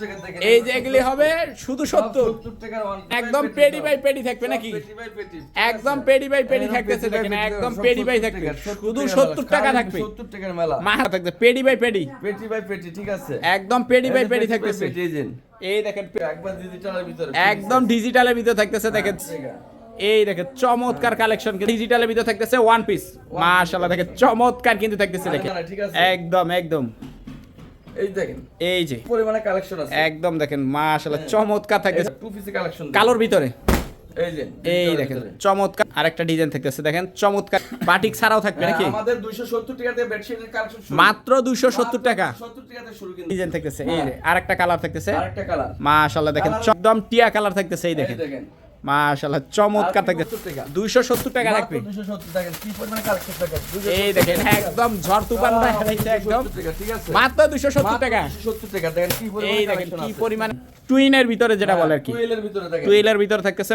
টাকা এই যে এগুলি হবে শুধু টাকার একদম পেডি বাই পেডি থাকবে নাকি? বাই একদম পেডি বাই পেডি একদম থাকতেছে দেখেন একদম পেডি বাই থাকবে। শুধু টাকা সত্তর মেলা, টাকা থাকবে। সত্তর টাকার মেলা মা থাকবে পেডি বাই পেডি পেটি বাই পেটি ঠিক আছে। একদম পেডি বাই পেডি থাকতেছে। এই দেখেন একবার ডিজিটালের ভিতরে একদম ডিজিটালের ভিতরে থাকতেছে দেখেন। এই দেখেন চমৎকার কালেকশন ডিজিটালের ভিতরে থাকতেছে ওয়ান পিস মাশাআল্লাহ দেখেন চমৎকার কিন্তু থাকতেছে আছে। একদম একদম। এই দেখেন এই যে। পরিমাণে কালেকশন আছে। একদম দেখেন মাশাআল্লাহ চমৎকার থাকতেছে। টু পিসি কালেকশন কালোর ভিতরে? এই দেখেন চমৎকার। আরেকটা ডিজাইন থাকতেছে দেখেন চমৎকার। বাটিক ছাড়াও থাকবে হ্যাঁ, নাকি? আমাদের 270 টাকা দিয়ে বেডশিটের কালেকশন শুরু। মাত্র দুইশো সত্তর টাকা। 270 টাকা দিয়ে শুরু কিন্তু। ডিজাইন থাকতেছে এই আরেকটা কালার থাকতেছে। আরেকটা কালার মাশাআল্লাহ দেখেন একদম টিয়া কালার থাকতেছে এই দেখেন। মাশাআল্লাহ চমৎকার থাকবে 270 টাকা। মাত্র 270 টাকা কি পরিমাণে কালেকশন থাকে এই দেখেন একদম ঝড় তুফান দেখাইছে একদম। ঠিক আছে। মাত্র দুইশো সত্তর টাকা। 270 টাকা দেখেন কি পরিমাণে এই দেখেন কি পরিমাণ। টুইনের ভিতরে যেটা বলে আর কি। টুয়েলের ভিতরে দেখেন। টুইলের ভিতরে থাকতেছে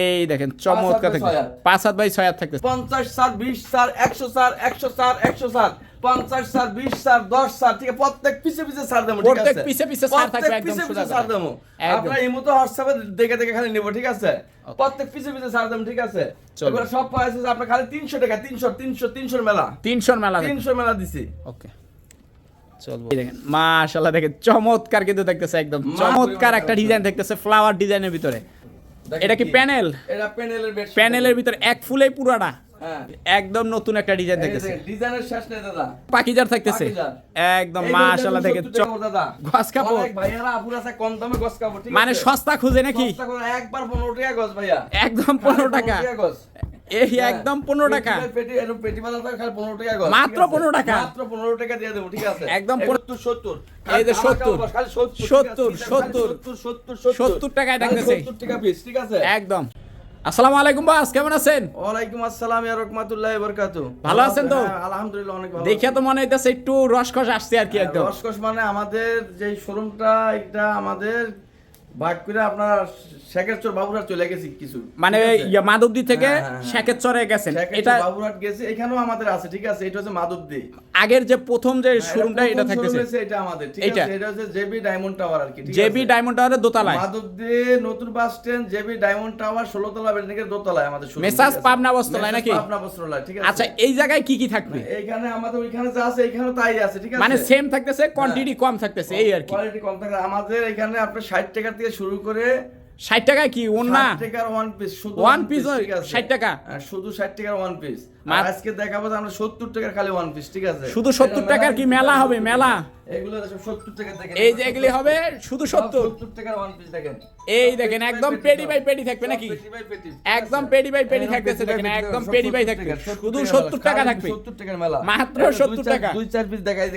এই দেখেন চমৎকার হাত। পাঁচ হাত বাই ছয় হাত থাকতেছে। 50 সার 20 সার 100 সার 100 সার 100 সার। 50 সার 20 সার 10 সার ঠিক আছে প্রত্যেক পিছে পিছে সার দেবো ঠিক প্রত্যেক পিছে পিছে সার থাকবে একদম পিছে পিছে দেবো। আপনারা এই মতো হোয়াটসঅ্যাপে দেখে দেখে খালি নেব ঠিক আছে? প্রত্যেক পিছে পিছে সার দেবো ঠিক আছে। এবার সব আপনার খালি 300 টাকা 300 300 300 মেলা। তিনশোর মেলা দেখেন 300 মেলা দিছি। ওকে। চলবো। দেখেন মাশাআল্লাহ দেখেন চমৎকার কিন্তু দেখতেছে একদম। চমৎকার একটা ডিজাইন দেখতেছে ফ্লাওয়ার ডিজাইনের ভিতরে। এটা কি প্যানেল এটা প্যানেলের প্যানেলের ভিতরে এক ফুলেই পুরাটা। একদম নতুন একটা ডিজাইন দেখতেছে। ডিজাইনের শেষ নেই দাদা। পাকিজার থাকতেছে। একদম মাশাআল্লাহ যে দেখেন 70 টাকা দাদা। গস কাপড়। ভাইয়ারা আপুরা আছে কম দামে গস কাপড় ঠিক মানে সস্তা খুঁজে নাকি? একবার 15 টাকা গস ভাইয়া। একদম পনেরো খালি টাকা গজ। এই হ্যাঁ। একদম পনেরো টাকা 15 মাত্র? 15 টাকা? মাত্র 15 টাকা দিয়ে দেবো ঠিক আছে? একদম 15 70 এই যে খালি 70 টাকা খালি 70 70 70 70 70 70 টাকায় খালি দেখতেছে। 70 টাকা পিস ঠিক আছে? একদম। আসসালামু আলাইকুম বাস কেমন আছেন? ওয়ালাইকুম আসসালাম ইয়া রাহমাতুল্লাহি ওয়া বারাকাতুহু। ভালো আছেন তো? হ্যাঁ, আলহামদুলিল্লাহ অনেক ভালো দেখিয়া তো মনে হইতাছে একটু রসকস আসছে আর কি একদম। রসকস মানে আমাদের যে শোরুমটা এটা আমাদের ভাগ করে আপনার শেখেরচর বাবুরহাট চলে গেছি কিছু মানে মাধবদী থেকে হ্যাঁ, হ্যাঁ, হ্যাঁ। গেছেন। এটা বাবুরহাট গেছে এখানেও আমাদের আছে ঠিক আছে? এটা হচ্ছে মাধবদী। আগের যে প্রথম যে শোরুমটা এটা থাকতেছে। এটা আমাদের ঠিক আছে? এটা হচ্ছে জেবি ডায়মন্ড টাওয়ার আর কি জেবি ডায়মন্ড টাওয়ারের দোতলায়। মাধবদী নতুন bus stand JB diamond tower ষোলো তলা বিল্ডিং এর দোতলায় আমাদের showroom, মেসাজ পাবনা বস্ত্রালয় নাকি? পাবনা বস্ত্রালয় ঠিক আছে? আচ্ছা এই জায়গায় কি কি থাকবে? এইখানে আমাদের ওইখানে যা আছে এইখানেও তাই আছে ঠিক আছে? মানে সেম থাকতেছে কোয়ান্টিটি কম থাকতেছে এই আর কি। কোয়ালিটি কম থাকে আমাদের এখানে আপনার ষাট টাকা থেকে শুরু করে ষাট টাকা কি? ওনা 60 টাকার ওয়ান পিস শুধু ওয়ান পিস ষাট 60 টাকা? হ্যাঁ, শুধু ষাট টাকার ওয়ান পিস আজকে দেখাবো যে আমরা সত্তর টাকার খালি ওয়ান পিস ঠিক আছে? শুধু 70 এটা টাকার কি মেলা হবে, মেলা? এগুলো সব সত্তর টাকা দেখেন। এই যে এগুলি হবে শুধু সত্তর। সত্তর টাকার ওয়ান পিস দেখেন। এই দেখেন একদম পেডি বাই পেডি থাকবে নাকি? একদম পেডি বাই পেডি থাকতেছে দেখেন একদম পেডি বাই থাকবে। শুধু 70 সত্তর টাকা থাকবে। 70 টাকার মেলা। মাত্র এই 70 টাকা। দুই চার পিস দেখাই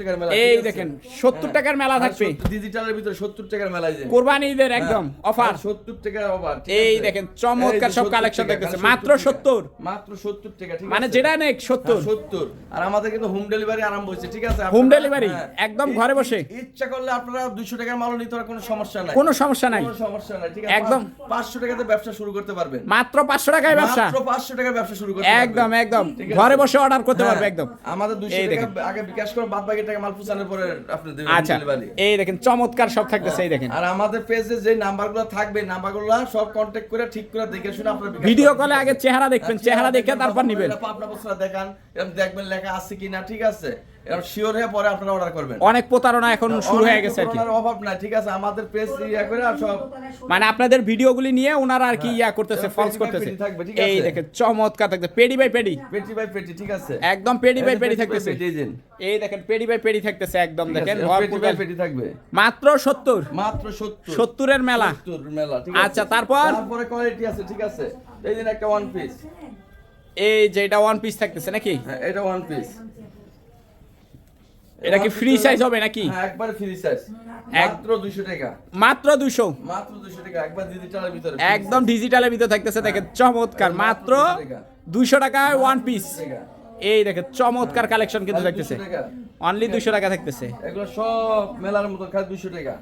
টাকার মেলা এই দেখেন, 70 টাকার মেলা থাকবে। ডিজিটালের ভিতরে সত্তর টাকার মেলা এই যে। কোরবানি ঈদের একদম অফার সত্তর টাকার অফার এই দেখেন, চমৎকার সব collection দেখতেছে, মাত্র 70 মাত্র সত্তর টাকা ঠিক মানে যেটা নেক সত্তর। হ্যাঁ, সত্তর। আর আমাদের কিন্তু হোম ডেলিভারি আরম্ভ হয়েছে ঠিক আছে? হোম ডেলিভারি হ্যাঁ। একদম ঘরে বসে। ইচ্ছা করলে আপনারা দুইশো টাকার মালও নিতে কোনো সমস্যা নাই। কোনো সমস্যা নাই। কোনো সমস্যা নাই ঠিক আছে? একদম। পাঁচশো টাকাতে ব্যবসা শুরু করতে পারবেন। মাত্র পাঁচশো টাকায় ব্যবসা। মাত্র পাঁচশো টাকার ব্যবসা শুরু করতে একদম একদম। ঘরে বসে অর্ডার করতে হ্যাঁ, পারবে একদম। আমাদের দুইশো টাকা আগে বিকাশ করে বাদ বাকি টাকা মাল পুষানোর পরে আপনি দেবেন আচ্ছা এই দেখেন চমৎকার সব থাকতেছে এই দেখেন। আর আমাদের পেজে যে নাম্বারগুলো থাকবে নাম্বারগুলো সব কন্ট্যাক্ট করে ঠিক করে দেখে শুনে আপনার ভিডিও কলে আগে চেহারা দেখবেন চেহারা দেখে তারপর নিবেন। পাবনা বস্ত্র দেখান এরকম দেখবেন লেখা আছে কিনা ঠিক আছে? এরকম শিওর হয়ে পরে আপনারা অর্ডার করবেন। অনেক প্রতারণা এখন শুরু হয়ে গেছে আর কি। অভাব নাই ঠিক আছে? আমাদের পেজ ইয়া করে আর সব মানে আপনাদের ভিডিওগুলি নিয়ে ওনারা আর কি ইয়া করতেছে ফলস করতেছে। পেডি এই আছে? দেখেন চমৎকার থাকতে পেডি বাই পেডি পেটি বাই পেটি ঠিক আছে? একদম পেডি বাই পেডি থাকতেছে। এই দেখেন পেডি বাই পেডি থাকতেছে একদম দেখেন। আছে, ভরপুর গাছ। থাকবে। মাত্র সত্তর। মাত্র 70 সত্তরের মেলা। 70 মেলা ঠিক আচ্ছা, তারপর? তারপরে কোয়ালিটি আছে ঠিক আছে? এই দিন একটা ওয়ান পিস এই যে এটা ওয়ান পিস থাকতেছে নাকি? হ্যাঁ এটা ওয়ান পিস এটা কি ফ্রি সাইজ হবে নাকি? হ্যাঁ একবার ফ্রি সাইজ মাত্র 200 টাকা। মাত্র দুশো। মাত্র 200 টাকা একবার ডিজিটালের ভিতরে একদম ডিজিটালের ভিতরে থাকতেছে দেখেন চমৎকার। মাত্র মাত্র 200 টাকা। টাকায় ওয়ান পিস এই দেখেন চমৎকার কালেকশন কিন্তু খালি থাকতেছে। 200 টাকা। অনলি দুইশো টাকা থাকতেছে। এগুলো সব মেলার মতো খালি 200 টাকা।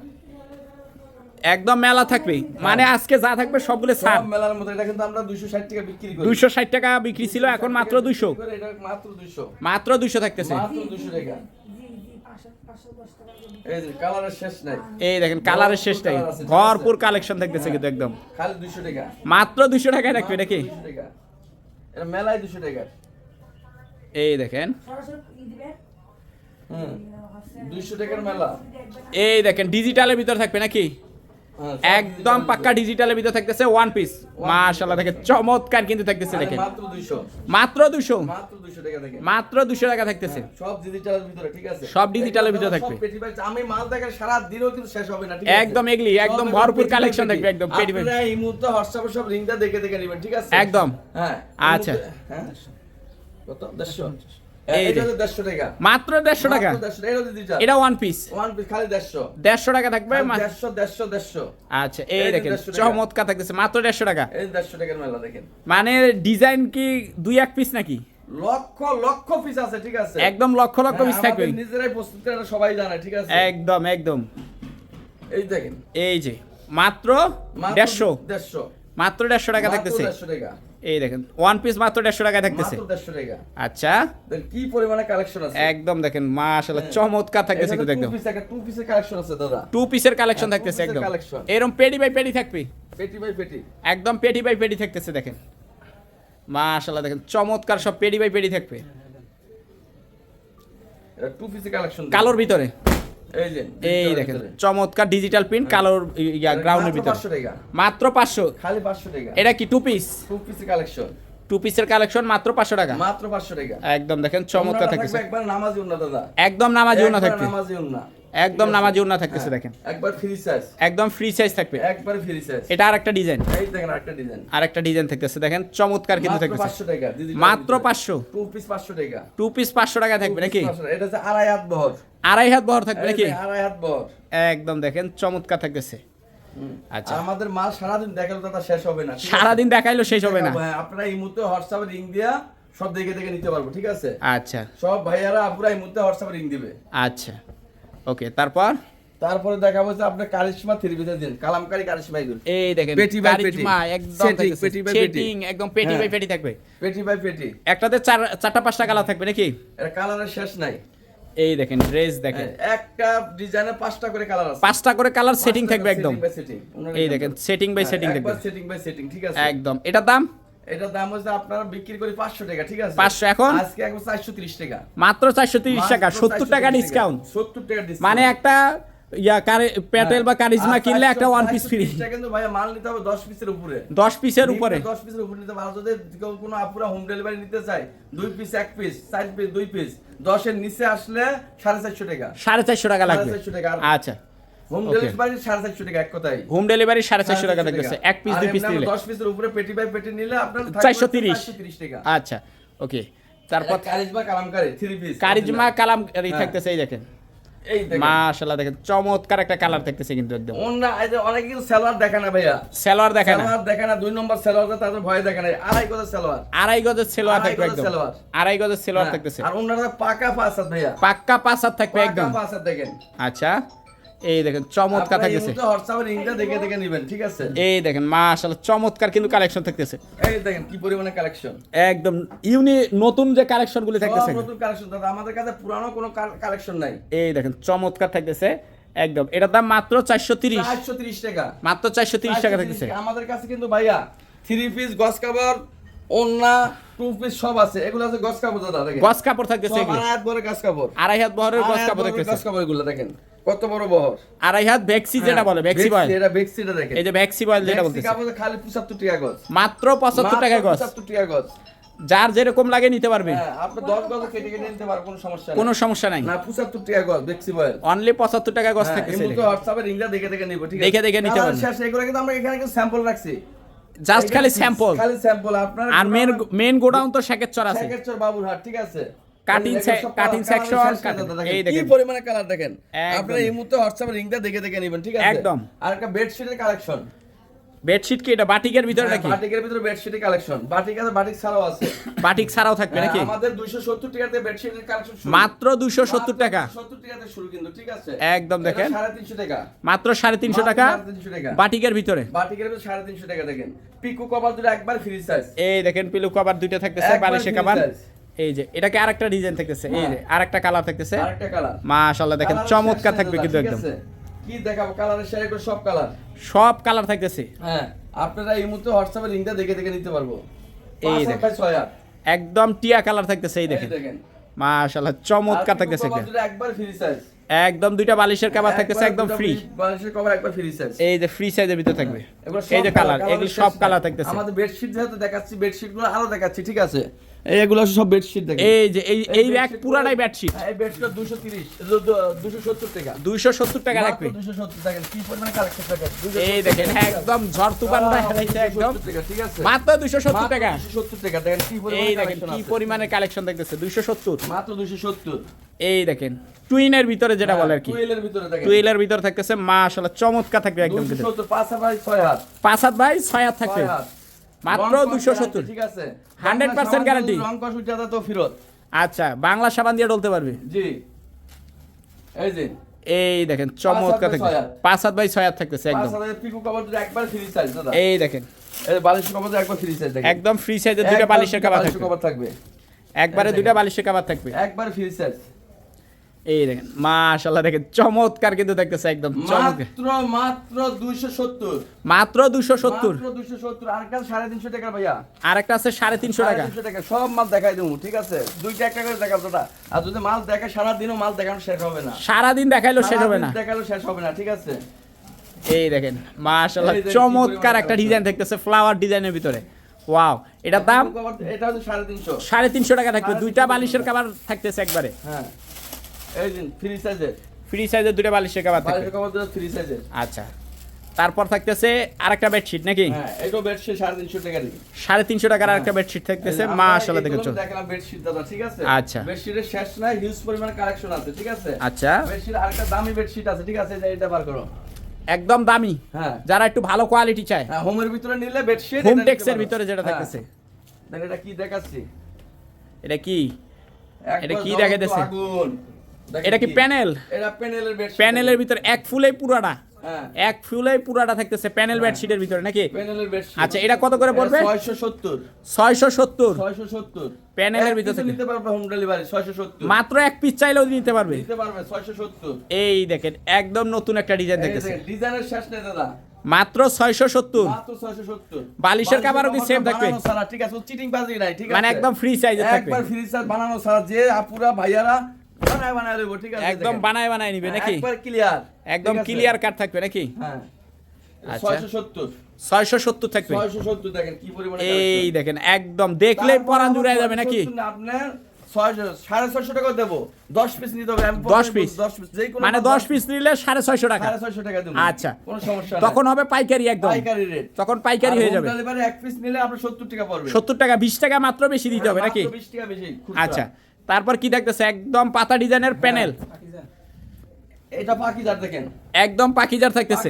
একদম মেলা থাকবে। মানে আজকে যা থাকবে সবগুলো ছাড়। সব মেলার মতো এটা কিন্তু আমরা 260 টাকা বিক্রি করি। দুইশো ষাট টাকা বিক্রি ছিল এখন মাত্র দুইশো এটা মাত্র 200 মাত্র দুইশো থাকতেছে। মাত্র 200 টাকা। এই যে কালারের শেষ নাই। এই দেখেন কালারের শেষটাই colour আছে, ঠিক আছে। ভরপুর কালেকশন থাকতেছে কিন্তু একদম। খালি দুশো টাকা। মাত্র দুশো টাকায় রাখবে এটা কি 200 টাকা। এটা মেলায় দুশো টাকা। এই দেখেন। হুম। টাকার মেলা। এই দেখেন ডিজিটালের ভিতর থাকবে নাকি? একদম পাক্কা ডিজিটালের ভিতরে থাকতেছে ওয়ান পিস মাশাআল্লাহ থেকে চমৎকার কিন্তু থাকতেছে দেখেন। মাত্র 200 মাত্র 200 মাত্র 200 টাকা থেকে মাত্র 200 টাকা থাকতেছে। হ্যাঁ, সব ডিজিটালের ভিতরে ঠিক আছে? সব ডিজিটালের ভিতরে থাকবে। আমি মাল দেখার সারা দিনও কিন্তু শেষ হবে না ঠিক আছে? একদম এগলি একদম ভরপুর কালেকশন থাকবে একদম পেটি ভাই আপনারা এই মুহূর্তে হোয়াটসঅ্যাপে সব রিংটা দেখে দেখে নেবেন ঠিক আছে? একদম। হ্যাঁ আচ্ছা। হ্যাঁ। কত? 150 মাত্র দেড়শো টাকা। মাত্র দেড়শো টাকা, এটা ওয়ান পিস ওয়ান পিস খালি দেড়শো। দেড়শো টাকা থাকবে দেড়শো দেড়শো দেড়শো। আচ্ছা এই এই দেখেন চমৎকার থাকতেছে মাত্র দেড়শো টাকা। এই দেড়শো টাকার মেলা দেখেন। মানে ডিজাইন কি দুই এক পিস নাকি? লক্ষ লক্ষ পিস আছে ঠিক আছে। একদম লক্ষ লক্ষ হ্যাঁ, পিস থাকবে। নিজেরাই প্রস্তুত করে সবাই জানে ঠিক আছে। একদম একদম। এই দেখেন। এই যে মাত্র দেড়শো। দেড়শো। মাত্র দেড়শো টাকা থাকতেছে। দেড়শো টাকা। এই দেখেন ওয়ান পিস মাত্র দেড়শো টাকায় থাকতেছে। আচ্ছা। কি পরিমাণে কালেকশন আছে। একদম দেখেন মাশাআল্লাহ চমৎকার থাকতেছে কিন্তু একদম। টু পিসের কালেকশন আছে দাদা। টু পিসের কালেকশন হ্যাঁ, থাকতেছে একদম। এরকম পেডি বাই পেডি থাকবে। পেটি বাই পেটি। একদম পেডি বাই পেডি থাকতেছে দেখেন। মাশাআল্লাহ দেখেন চমৎকার সব পেডি বাই পেডি থাকবে। এটা টু পিসের কালেকশন কালোর ভিতরে। এই দেখেন চমৎকার ডিজিটাল প্রিন্ট কালোর গ্রাউন্ডের ভিতরে। মাত্র পাঁচশো। খালি পাঁচশো টাকা। এটা কি টু পিস টু পিসের কালেকশন টু পিসের কালেকশন মাত্র পাঁচশো টাকা। মাত্র পাঁচশো টাকা। একদম দেখেন চমৎকার থাকে থাকতেছে। একবার নামাজি উন্না দাদা। একদম নামাজি উন্না নামাজি উন্না একদম নামাজি উন্না থাকতেছে দেখেন। একবার ফ্রি সাইজ একদম ফ্রি সাইজ থাকবে। একবার ফ্রি সাইজ এটা আর একটা ডিজাইন এই দেখেন আরেকটা ডিজাইন আর একটা ডিজাইন থাকতেছে দেখেন। চমৎকার কিন্তু মাত্র থাকতেছে। 500 টাকা মাত্র ভিতরে। পাঁচশো। টু পিস 500 টাকা। টু পিস পাঁচশো টাকা থাকবে নাকি? এটা হচ্ছে আড়াই হাত বহর। আড়াই হাত বহর থাকবে নাকি? আড়াই হাত বহর। একদম দেখেন চমৎকার থাকতেছে। আচ্ছা। আমাদের মাল সারাদিন দেখালে তো তা শেষ হবে না ঠিক আছে? সারাদিন দেখাইলো শেষ হবে না। হ্যাঁ, আপনারা এই মুহূর্তে হোয়াটসঅ্যাপে রিং দিয়া সব দেখে দেখে নিতে পারব ঠিক আছে? আচ্ছা। সব ভাইয়ারা আপুরা এই মুহূর্তে হোয়াটসঅ্যাপে রিং দিবে। আচ্ছা। ওকে তারপর? তারপরে দেখাবো যে আপনার কারিশমা থ্রি পিসের দিন। কালামকারি কারিশমা এগুলো। এই দেখেন পেটি by পেটি। একদম পেটি by পেটি। একদম পেটি। বাই পেটি থাকবে। পেটি বাই পেটি। একটাতে চার চারটা পাঁচটা কালার থাকবে নাকি? এটা কালারের শেষ নাই। এই দেখেন ড্রেস দেখেন। হ্যাঁ, একটা ডিজাইনে পাঁচটা করে কালার আছে। পাঁচটা করে কালার সেটিং থাকবে একদম। বাই এই দেখেন সেটিং বাই সেটিং থাকবে। সেটিং বাই সেটিং ঠিক আছে? একদম। এটার দাম? এটার দাম হচ্ছে আপনারা বিক্রি করি পাঁচশো টাকা ঠিক আছে? 500 এখন? আজকে চারশো ত্রিশ টাকা। মাত্র চারশো তিরিশ টাকা সত্তর টাকা ডিসকাউন্ট সত্তর টাকা ডিসকাউন্ট মানে একটা ইয়া কারে প্যাটেল বা কারিজমা কিনলে একটা ওয়ান পিস ফ্রি কিন্তু ভাইয়া মাল নিতে হবে দশ পিসের উপরে। দশ পিসের উপরে। দশ পিসের উপরে নিতে পারো যদি কোনো আপুরা হোম ডেলিভারি নিতে চায় দুই পিস এক পিস চার পিস দুই পিস দশের নিচে আসলে সাড়ে চারশো টাকা। সাড়ে চারশো টাকা লাগবে। সাড়ে চারশো টাকা। আচ্ছা। হোম ডেলিভারি সাড়ে চারশো টাকা এক কথাই হোম ডেলিভারি সাড়ে চারশো টাকা থাকতেছে এক পিস দুই পিস নিলে? দশ পিসের উপরে পেটি বাই পেটি নিলে আপনার 430 টাকা। আচ্ছা ওকে তারপর তারপর charisma kalamkari three piece charisma কালাম। থাকতেছে এই দেখেন। মাশাআল্লাহ দেখেন চমৎকার একটা কালার থাকতেছে কিন্তু একদম। অন্য এই যে অনেকে কিন্তু সালোয়ার দেখে না ভাইয়া। সেলোয়ার দেখে না? সালোয়ার দেখে না দুই নম্বর সালোয়ার তাদের ভয় দেখে না। আড়াই গজের সালোয়ার। আড়াই গজের সেলোয়ার থাকবে একদম। আড়াই গজের সেলোয়ার হ্যাঁ, থাকতেছে। আর অন্যরা পাকা পাঁচ হাত ভাইয়া। পাক্কা পাঁচ হাত থাকবে একদম। পাঁচ হাত দেখেন। আচ্ছা। এই দেখেন চমৎকার থাকতেছে। দেখে দেখে নেবেন ঠিক আছে? এই দেখেন মাশাআল্লাহ চমৎকার কিন্তু কালেকশন থাকতেছে। এই দেখেন কি পরিমাণে কালেকশন একদম ইউনি নতুন যে কালেকশন গুলি থাকতেছে। নতুন কালেকশন দাদা আমাদের কাছে পুরানো কোনো কালেকশন নাই। এই দেখেন চমৎকার থাকতেছে একদম। এটার দাম মাত্র চারশো তিরিশ। চারশো তিরিশ টাকা। মাত্র চারশো তিরিশ টাকা থাকতেছে। আমাদের কাছে কিন্তু ভাইয়া থ্রি পিস গস কাভার ওন্না টু পিস সব আছে। এগুলো আছে গস কাপড় দাদা দেখেন। গস কাপড় থাকতেছে এগুলো। আড়াই হাত বড় গস কাপড়। আড়াই হাত বহরের গস কাপড় থাকতেছে গস কাপড় এগুলো দেখেন। কত বড় বহর। আড়াই হাত ভ্যাক্সি যেটা বলে ভ্যাক্সি বয়েল এটা বেক্সিটা দেখেন। এই যে ভ্যাক্সি বয়েল যেটা বলতেছে। কাপড়ে খালি 75 টাকা গজ মাত্র পঁচাত্তর টাকা গজ পঁচাত্তর টাকা গজ যার যেরকম লাগে নিতে পারবে। হ্যাঁ আপনি 10 গজ কেটে কেটে নিতে পারবেন কোনো সমস্যা নেই। কোনো সমস্যা নাই। না 75 টাকা গজ বেক্সি বয়েল অনলি পঁচাত্তর টাকা গজ হ্যাঁ, থাকতেছে মুহূর্তে হোয়াটসঅ্যাপে রিংটা দেখে দেখে নিব ঠিক আছে? দেখে দেখে নিতে পারবেন। শেষ এগুলো কিন্তু আমরা এখানে কিন্তু স্যাম্পল রাখছি। জাস্ট খালি স্যাম্পল খালি স্যাম্পল আপনার আর মেন মেন গোডাউন তো শেখের আছে। শেখেরচর বাবুরহাট ঠিক আছে? কাটিং কাটিং সেকশন এই দেখেন। কি পরিমাণে কালার দেখেন? আপনি আপনারা এই মুহূর্তে হোয়াটসঅ্যাপে রিংটা দেখে দেখে নেবেন ঠিক আছে? একদম। আর একটা বেডশিটের কালেকশন বেডশিট কি? এটা বাটিকের ভিতরে নাকি? বাটিকের ভিতরে বেডশিটের কালেকশন বাটিক আছে বাটিক ছাড়াও আছে। বাটিক ছাড়াও থাকবে নাকি? হ্যাঁ, আমাদের 270 টাকাতে বেডশিটের কালেকশন শুরু। মাত্র দুশো সত্তর টাকা। 70 টাকাতে শুরু কিন্তু ঠিক আছে? একদম দেখেন। 350 টাকা। মাত্র সাড়ে তিনশো মাত্র টাকা 350 টাকা। বাটিকের ভিতরে। বাটিকের ভিতরে 350 টাকা দেখেন। পিকো কভার দুটো একবার ফ্রি সাইজ এই দেখেন পিলু কভার দুইটা থাকতেছে বালিশে কভার। এই যে এটাকে আরেকটা ডিজাইন থাকতেছে এই যে আরেকটা কালার থাকতেছে। আরেকটা কালার মাশাআল্লাহ দেখেন চমৎকার থাকবে কিন্তু একদম? কি দেখাবো? কালারের শাড়ি করে সব কালার সব কালার থাকতেছে। হ্যাঁ আপনারা এই মুহূর্তে হোয়াটসঅ্যাপে লিংকটা দেখে দেখে নিতে পারব। এই দেখেন। একদম টিয়া কালার থাকতেছে এই দেখেন। মাশাআল্লাহ চমৎকার থাকতেছে একবার ফ্রি সাইজ একদম দুইটা বালিশের কাভার থাকতেছে একদম ফ্রি বালিশের কভার একবার ফ্রি সাইজ এই যে ফ্রি সাইজের ভিতরে থাকবে। এগুলো এই যে কালার এগুলো সব কালার থাকতেছে। আমাদের বেডশিট যেহেতু দেখাচ্ছি বেডশিটগুলো আরও দেখাচ্ছি ঠিক আছে? এগুলো সব বেডশিট দেখেন। এই যে এই এই bedsheet পুরাটাই বেডশিট হ্যাঁ, এই বেডশিট 230 270 টাকা। দুইশো সত্তর টাকা রাখবে 270 টাকা কি পরিমাণ কালেকশন দেখেন এই দেখেন একদম ঝড় তুফান দেখাইছে একদম। ঠিক আছে। মাত্র দুইশো সত্তর টাকা। 270 টাকা দেখেন কি পরিমাণ এই দেখেন কি আছে। পরিমাণে কালেকশন দেখতেছে দুইশো সত্তর। মাত্র 270 এই দেখেন টুইনের ভিতরে যেটা বলে আর কি। টুয়েলের ভিতরে দেখেন। টুইলের ভিতরে থাকতেছে মাশাআল্লাহ চমৎকার থাকবে একদম 270 পাঁচ হাত বাই ছয় হাত। পাঁচ হাত ভাই ছয় হাত থাকবে। হাত। মাত্র দুশো সত্তর। ঠিক আছে। 100% guarantee। রং কস উঠে তো ফেরত আচ্ছা বাংলা সাবান দিয়ে ডলতে পারবে? জি। এই যে। এই দেখেন চমৎকার থাকবে পাঁচ হাত বাই ছয় হাত থাকতেছে একদম। দুটো একবার ফ্রি সাইজ এই দেখেন। এই কভার একবার ফ্রি সাইজ একদম ফ্রি সাইজের একবার বালিশের কাভার বালিশের থাকবে। একবারে দেখেন। বালিশের কাভার থাকবে। একবার ফ্রি সাইজ এই দেখেন মাশাআল্লাহ দেখেন চমৎকার কিন্তু দেখতেছে একদম মাত্র মাত্র 270 মাত্র দুশো সত্তর। মাত্র 270 আরেকটা 350 টাকা ভাইয়া। আছে সাড়ে তিনশো টাকা। 350 টাকা সব মাল দেখাই দেবো ঠিক আছে? দুইটা একটা করে দেখাবো দাদা আর যদি মাল দেখে সারা দিনও মাল দেখানো শেষ হবে না। সারাদিন দেখাইলো শেষ হবে না। দেখাল শেষ হবে না ঠিক আছে? এই দেখেন চমৎকার একটা ডিজাইন থাকতেছে ফ্লাওয়ার ডিজাইনের ভিতরে। ওয়াও এটার দাম? এটা হচ্ছে সাড়ে তিনশো। সাড়ে তিনশো টাকা থাকবে দুইটা বালিশের। কাভার থাকতেছে একবারে। হ্যাঁ। এই দিন ফ্রি সাইজের ফ্রি সাইজের দুইটা বালিশের কাভার থাকবে। বালিশের কভার দুটো ফ্রি সাইজের আচ্ছা। তারপর থাকতেছে আরেকটা বেডশিট নাকি? হ্যাঁ বেডশিট টাকা দিই টাকার আরেকটা বেডশিট থাকতেছে। মাশাআল্লাহ দেখে চল দেখলাম বেডশিট দাদা ঠিক আছে? আচ্ছা। বেডশিটের শেষ নাই হিউজ পরিমাণ কালেকশন আছে ঠিক আছে? আচ্ছা। বেডশিট আরেকটা দামি বেডশিট আছে ঠিক আছে? এটা বার করো। একদম দামি। হ্যাঁ। যারা একটু ভালো কোয়ালিটি চায়। হ্যাঁ হোমের ভিতরে নিলে বেডশিট হোম টেক্সের ভিতরে যেটা থাকতেছে। দেখ এটা কি দেখাচ্ছি? এটা কি? এটা কি দেখাইতেছে? আগুন। এটা কি প্যানেল? এটা প্যানেলের বেডশিট প্যানেলের ভিতরে এক ফুলেই পুরাটা। হ্যাঁ। এক ফুলেই পুরাটা থাকতেছে প্যানেল বেডশিটের ভিতরে নাকি? প্যানেলের বেডশিট আচ্ছা, এটা কত করে পড়বে? 670 ছয়শো সত্তর। 670 প্যানেলের ভিতর। নিতে পারবে হোম ডেলিভারি 670 মাত্র এক পিস চাইলেও নিতে পারবে। নিতে পারবে 670 এই দেখেন একদম নতুন একটা ডিজাইন দেখতেছে। ডিজাইনের শেষ নেই দাদা। মাত্র ছয়শো সত্তর। মাত্র 670 বালিশের কাভারও কি কভার থাকবে? ঠিক আছে চিটিং বাজি নাই ঠিক আছে। মানে একদম ফ্রি সাইজের থাকবে। একবার ফ্রি সাইজ বানানো ছাড়া যে আপুরা ভাইয়ারা বানায় বানায় দেবো ঠিক আছে একদম বানায় বানায় নিবে নাকি? একবার ক্লিয়ার একদম ক্লিয়ার কাট থাকবে নাকি? হ্যাঁ। আচ্ছা। 670 থাকবে? 670 দেখেন কি পরিমাণে এই দেখেন একদম দেখলেই পরান আবার যাবে নাকি? আপনার সাড়ে ছয়শো টাকা দেবো। দশ পিস নিতে হবে আমি 10 piece? দশ পিস মানে দশ পিস নিলে সাড়ে ছয়শো টাকা? সাড়ে ছয়শো টাকা দেবো। আচ্ছা। কোনো সমস্যা তখন হবে পাইকারি একদম। পাইকারি রেট তখন পাইকারি হয়ে যাবে। ডেলিভারি এক পিস নিলে আপনার সত্তর টাকা পড়বে। সত্তর টাকা বিশ টাকা মাত্র বেশি দিতে হবে নাকি? মাত্র 20 টাকা বেশি আচ্ছা। তারপর কি দেখতেছে? একদম পাতা ডিজাইনের প্যানেল। এটা পাকিজার দেখেন। একদম পাকিজার থাকতেছে।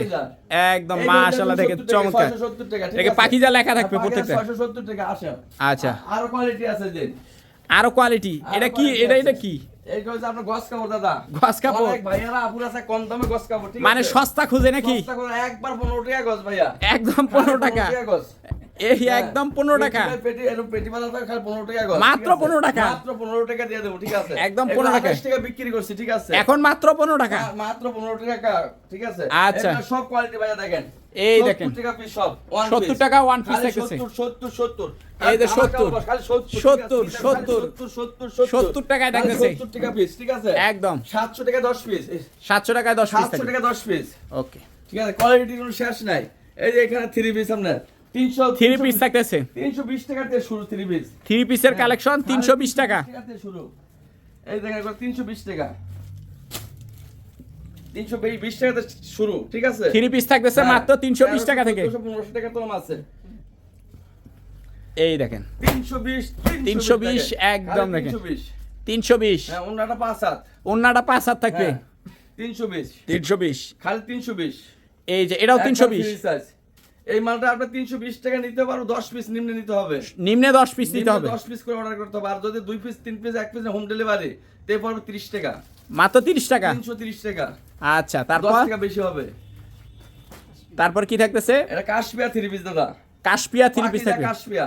একদম মাশাআল্লাহ দেখেন, দেখেন 670 টাকা, চমৎকার। 670 টাকা, ঠিক একে আছে? পাকিজা লেখা থাকবে প্রত্যেকটা। 670 টাকা আসে আচ্ছা। আরও কোয়ালিটি আছে যে আরও কোয়ালিটি এটা কি? এটা এটা কি? আছে মানে সস্তা খুঁজে নাকি? একবার 15 টাকা গস ভাইয়া। একদম পনেরো টাকা। 15 গজ। এই হ্যাঁ। একদম পনেরো টাকা। পেটি- পেটি এরকম পেটি বাজার থেকে খালি 15 টাকা মাত্র ঠিক আছে? 15 টাকা? মাত্র 15 টাকা দিয়ে দেবো ঠিক আছে? একদম এগুলো 15 টাকা। 28 টাকা বিক্রি করছি ঠিক আছে? এখন মাত্র পনেরো টাকা। মাত্র 15 টাকা ঠিক আছে? আচ্ছা। সব কোয়ালিটি ভাইয়া দেখেন। এই 70 দেখেন। টাকা পিস সব 70 টাকা। 70 70 70 এই যে খালি 70 ধামাকা খালি 70 70 ঠিক আছে? 70 70 70 70 টাকায় খালি দেখতেছে। 70 টাকা পিস ঠিক আছে? একদম। 700 টাকা 10 পিস সাতশো টাকায় দশ পিস 700 টাকা 10 পিস ওকে ঠিক আছে কোয়ালিটি কোনো শেষ নাই। এই যে এখানে 3 পিস আপনার। 300 পিস থাকতেছে। 320 টাকা থেকে শুরু 3 পিস 3 পিসের কালেকশন 320 টাকা। শুরু। এই দেখেন একবার 320 টাকা। 320 টাকা থেকে শুরু ঠিক আছে? 3 পিস থাকতেছে মাত্র 320 টাকা থেকে। 315 টাকা তো আছে। এই দেখেন। 320 320 একদম দেখেন। থাকবে এই যে এটাও 320 এই মালটা আপনি 320 টাকা নিতে পারো 10 পিস নিম্নে নিতে হবে। নিম্নে দশ পিস নিতে হবে। 10 পিস করে অর্ডার করতে হবে। আর যদি 2 piece 3 piece 1 piece home delivery তে পড়বে 30 টাকা। মাত্র তিরিশ টাকা? 330 টাকা। আচ্ছা 10 তারপর? টাকা বেশি হবে। তারপর কি থাকতেছে? এটা কাশপিয়া 3 পিস দাদা। কাশপিয়া থ্রি পিস থাকবে। কাশপিয়া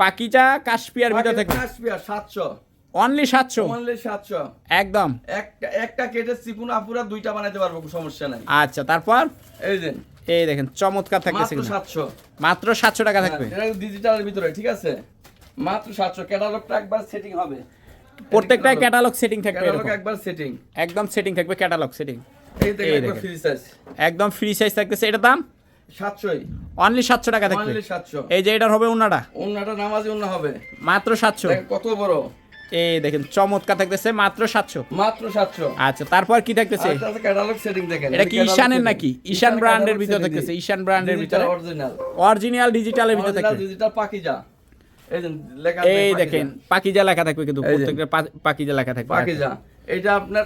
পাকিজা কাশপিয়ার ভিতর থাকবে। কাশপিয়া 700 অনলি সাতশো। অনলি সাতশো। একদম। একটা একটা কেটে চিকুন আপুরা দুইটা বানাইতে পারব কোনো সমস্যা নাই। আচ্ছা তারপর? এই যে। এই দেখেন চমৎকার মাত্র কিন্তু। সাতশো। মাত্র সাতশো টাকা থাকবে। এটা ডিজিটালের ভিতরে ঠিক আছে? মাত্র সাতশো। ক্যাটালগটা একবার সেটিং হবে। প্রত্যেকটাই ক্যাটালগ সেটিং থাকবে ক্যাটালগ একবার সেটিং একদম সেটিং থাকবে ক্যাটালগ সেটিং এই দেখেন ফ্রি সাইজ একদম ফ্রি সাইজ থাকতেছে। এটা দাম? অনলি সাতশো টাকা থাকবে। অনলি এই যে এটার হবে উন্নাটা। অন্যটা নামাজি অন্য হবে। মাত্র সাতশো। দেখেন কত বড়। এই দেখেন চমৎকার থাকতেছে মাত্র সাতশো। মাত্র সাতশো। আচ্ছা তারপর কি থাকতেছে? ক্যাটালগ সেটিং দেখেন। এটা কি ঈশানের নাকি? ঈশান ব্র্যান্ডের ভিতরে থাকতেছে ঈশান ব্র্যান্ডের ভিতরে। অরিজিনাল অরিজিনাল ডিজিটালের ভিতরে ডিজিটাল পাকিজা এই লেখা দেখেন পাকিজা লেখা থাকবে কিন্তু প্রত্যেকটা পাকিজা লেখা থাকবে। পাকিজা এটা আপনার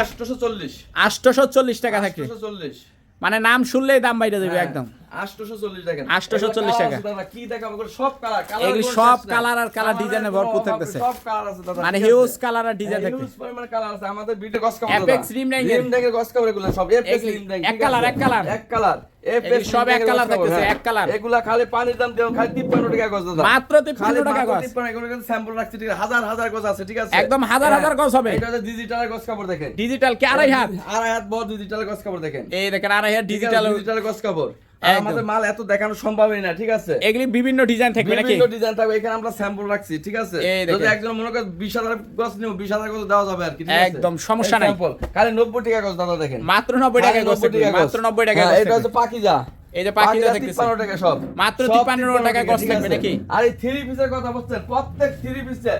840 আটশোশো চল্লিশ টাকা থাকবে। 840 মানে নাম শুনলেই দাম বাইরে দেবে হ্যাঁ, একদম। 840 দেখেন। 840 টাকা। এগুলো colour আছে দাদা, কি দেখাবো? এগুলো সব কালার এগুলি সব colour আর colour design এ ভরপুর থাকতেছে। সব কালার আছে দাদা মানে হিউজ কালার আর ডিজাইন থাকবে huge পরিমাণ কালার আছে। আমাদের বিটে গস কাপড় Apex rim ring এর। রিম গস সব। এফএক্স রিম এক colour, এক colour। এক কালার সব এক colour থাকতেছে, এক colour। এগুলা খালি পানির দাম দেন খালি 53 টাকা গজ দাদা। মাত্র 53 টাকা গজ। 53 এগুলো কিন্তু স্যাম্পল রাখছি ঠিক হাজার হাজার গজ আছে ঠিক আছে। একদম হাজার হ্যাঁ, হাজার গজ হবে। এটা ডিজিটাল গস কাপড় দেখেন। ডিজিটাল কি? আড়াই হাত? আড়াই হাত বড় ডিজিটাল গস কাপড় দেখেন। এই দেখেন আড়াই হাত ডিজিটাল ডিজিটাল গস কাপড়। আমাদের মাল এত দেখানো সম্ভবই না ঠিক আছে? এগুলি বিভিন্ন ডিজাইন থাকবে নাকি? বিভিন্ন ডিজাইন থাকবে এখানে আমরা স্যাম্পল রাখছি ঠিক আছে? যদি একজন মনে করে বিশ হাজার গজ নিও বিশ হাজার গজ দেওয়া যাবে আর কি একদম, সমস্যা নাই। খালি নব্বই টাকা গজ দাদা দেখেন। মাত্র নব্বই টাকা খালি গজ 90 টাকা গজ। মাত্র নব্বই টাকা হ্যাঁ, গজ এটা হচ্ছে পাকিজা এই যে। তিপ্পান্ন টাকা সব। মাত্র সব 53 টাকা গজ থাকবে নাকি? আর এই থ্রি পিসের কথা বলছেন প্রত্যেক থ্রি পিসে